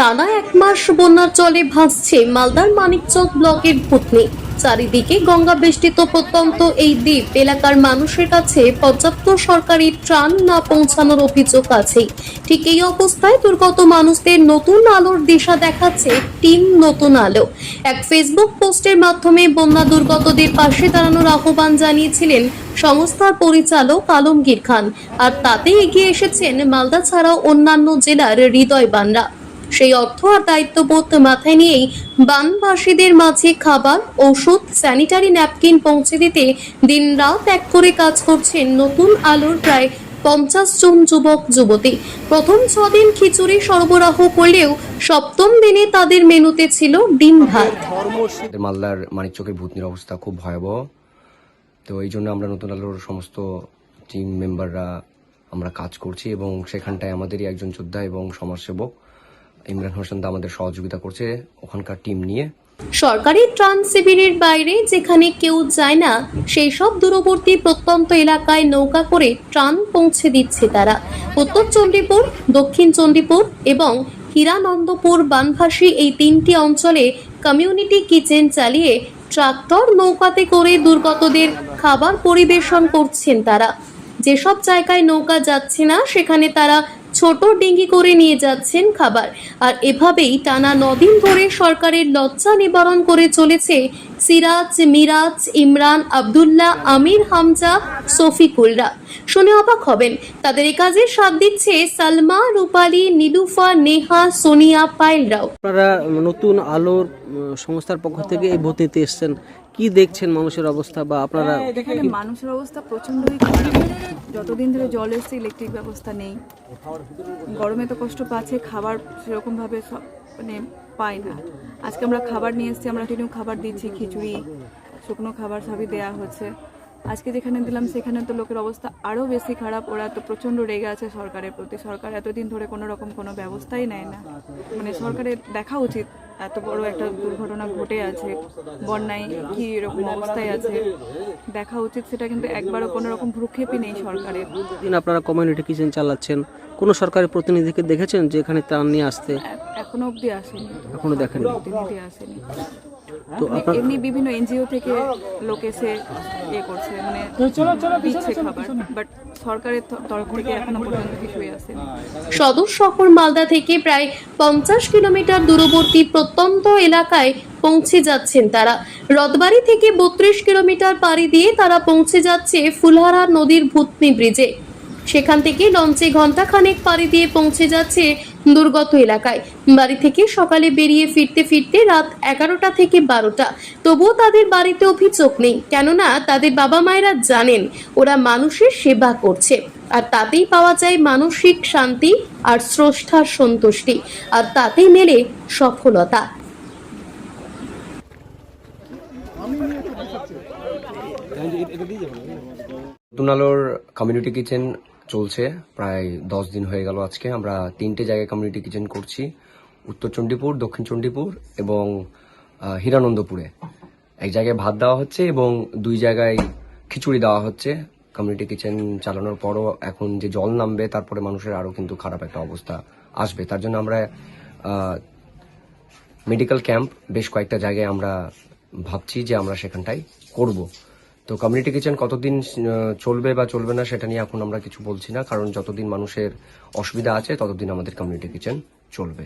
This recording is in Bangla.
টানা এক মাস বন্যার জলে ভাসছে মালদার মানিকচক ব্লকের ভূতনি। চারিদিকে গঙ্গা বেষ্টিত প্রত্যন্ত এই দ্বীপ এলাকার মানুষের কাছে পর্যাপ্ত সরকারি ত্রাণ না পৌঁছানোর অভিযোগ আছেই ঠিক এই অবস্থায় দুর্গত মানুষদের নতুন আলোর দিশা দেখাচ্ছে টিম নতুন আলো। এক ফেসবুক পোস্টের মাধ্যমে বন্যা দুর্গতদের পাশে দাঁড়ানোর আহ্বান জানিয়েছিলেন সংস্থার পরিচালক আলমগীর খান। আর তাতে এগিয়ে এসেছেন মালদা ছাড়াও অন্যান্য জেলার হৃদয় বানরা সেই অর্থ আর দায়িত্ববোধ মাথায় নিয়েই বানবাসীদের মাঝে খাবার ওষুধ স্যানিটারি ন্যাপকিন পৌঁছে দিতে দিনরাত এক করে কাজ করছেন নতুন আলোর প্রায় পঞ্চাশ জন যুবক যুবতী। প্রথম ছদিন খিচুড়ি সরবরাহ করলেও সপ্তম দিনে তাদের মেনুতে ছিল ডিম ভাত। মালদার মানিকচকের ভূতনির অবস্থা খুব ভয়াবহ। তো এই জন্য আমরা নতুন আলোর সমস্ত টিম মেম্বাররা আমরা কাজ করছি এবং সেখানটায় আমাদেরই একজন যোদ্ধা এবং সমাজসেবক ইমরান হোসেন আমাদের সহযোগিতা করছে ওখানকার টিম নিয়ে। সরকারি ত্রাণ বাইরে যেখানে কেউ যায় না, সেই সব দূরবর্তী প্রত্যন্ত এলাকায় নৌকা করে ত্রাণ পৌঁছে দিচ্ছে তারা। উত্তর চণ্ডীপুর, দক্ষিণ চণ্ডীপুর এবং হীরানন্দপুর বানভাসী এই তিনটি অঞ্চলে কমিউনিটি কিচেন চালিয়ে ট্রাক্টর নৌকাতে করে দুর্গতদের খাবার পরিবেশন করছেন তারা। যেসব জায়গায় নৌকা যাচ্ছে না, সেখানে তারা ছোট ডিঙ্গি করে নিয়ে যাচ্ছেন খাবার। আর এভাবেই টানা নদিন ধরে সরকারের লজ্জা নিবারণ করে চলেছে সিরাজ মিরাজ ইমরান আব্দুল্লাহ আমির হামজা সফিকুলরা শুনে অবাক হবেন তাদের এই কাজে সাথ দিচ্ছে সালমা রূপালী নীলুফা নেহা সোনিয়া পায়েলরাও। আপনারা নতুন আলোর সংস্থার পক্ষ থেকে এই ভর্তিতে এসছেন। কি দেখছেন মানুষের অবস্থা বা আপনারা এখানে মানুষের অবস্থা প্রচণ্ডই খারাপ। যতদিন ধরে জল এসছে ইলেকট্রিক ব্যবস্থা নেই। গরমে তো কষ্ট পাচ্ছে খাবার সেরকমভাবে সব মানে পাই না। আজকে আমরা খাবার নিয়ে এসেছি, আমরা টিনু খাবার দিচ্ছি, খিচুড়ি, শুকনো খাবার সবই দেয়া হচ্ছে। আজকে যেখানে দিলাম সেখানে তো লোকের অবস্থা আরও বেশি খারাপ। ওরা তো প্রচণ্ড রেগে আছে সরকারের প্রতি। সরকার এতদিন ধরে কোনো রকম কোনো ব্যবস্থাই নেয় না। মানে সরকারের দেখা উচিত। এত বড় একটা দুর্ঘটনা ঘটে আছে বন্যায় কি এরকম অবস্থায় আছে দেখা উচিত। সেটা কিন্তু একবারও কোনো রকম ভ্রুক্ষেপই নেই সরকারের। দিন আপনারা কমিউনিটি কিচেন চালাচ্ছেন। কোনো সরকারি প্রতিনিধিকে দেখেছেন যে এখানে ত্রাণ নিয়ে আসতে? এখনও অবধি আসেনি। এখনও দেখেনি প্রতিনিধি আসেনি। তো এমনি বিভিন্ন এনজিও থেকে লোক এসে ইয়ে করছে মানে দিচ্ছে খাবার। বাট সরকারের তরফ থেকে এখনও পর্যন্ত কিছুই আসেনি। সদর শহর মালদা থেকে প্রায় পঞ্চাশ কিলোমিটার দূরবর্তী প্রত্যন্ত এলাকায় পৌঁছে যাচ্ছেন তারা। রথবাড়ি থেকে বত্রিশ কিলোমিটার পাড়ি দিয়ে তারা পৌঁছে যাচ্ছে ফুলহারা নদীর ভূতনি ব্রিজে। সেখান থেকে লঞ্চে ঘন্টাখানেক পাড়ি দিয়ে পৌঁছে যাচ্ছে দুর্গত এলাকায়। বাড়ি থেকে সকালে বেরিয়ে ফিরতে ফিরতে রাত এগারোটা থেকে বারোটা। তবুও তাদের বাড়িতে অভিযোগ নেই। কেননা তাদের বাবা মায়েরা জানেন, ওরা মানুষের সেবা করছে। আর তাতেই পাওয়া যায় মানসিক শান্তি আর স্রষ্টার সন্তুষ্টি। আর তাতেই মেলে সফলতা। নতুন আলোর কমিউনিটি কিচেন চলছে। প্রায় দশ দিন হয়ে গেল আজকে। আমরা তিনটে জায়গায় কমিউনিটি কিচেন করছি। উত্তর চণ্ডীপুর, দক্ষিণ চণ্ডীপুর এবং হীরানন্দপুরে। এক জায়গায় ভাত দেওয়া হচ্ছে এবং দুই জায়গায় খিচুড়ি দেওয়া হচ্ছে। কমিউনিটি কিচেন চালানোর পরও এখন যে জল নামবে, তারপরে মানুষের আরও কিন্তু খারাপ একটা অবস্থা আসবে। তার জন্য আমরা মেডিকেল ক্যাম্প বেশ কয়েকটা জায়গায় আমরা ভাবছি যে আমরা সেখানটায় করব। তো কমিউনিটি কিচেন কতদিন চলবে বা চলবে না সেটা নিয়ে এখন আমরা কিছু বলছি না, কারণ যতদিন মানুষের অসুবিধা আছে, ততদিন আমাদের কমিউনিটি কিচেন চলবে।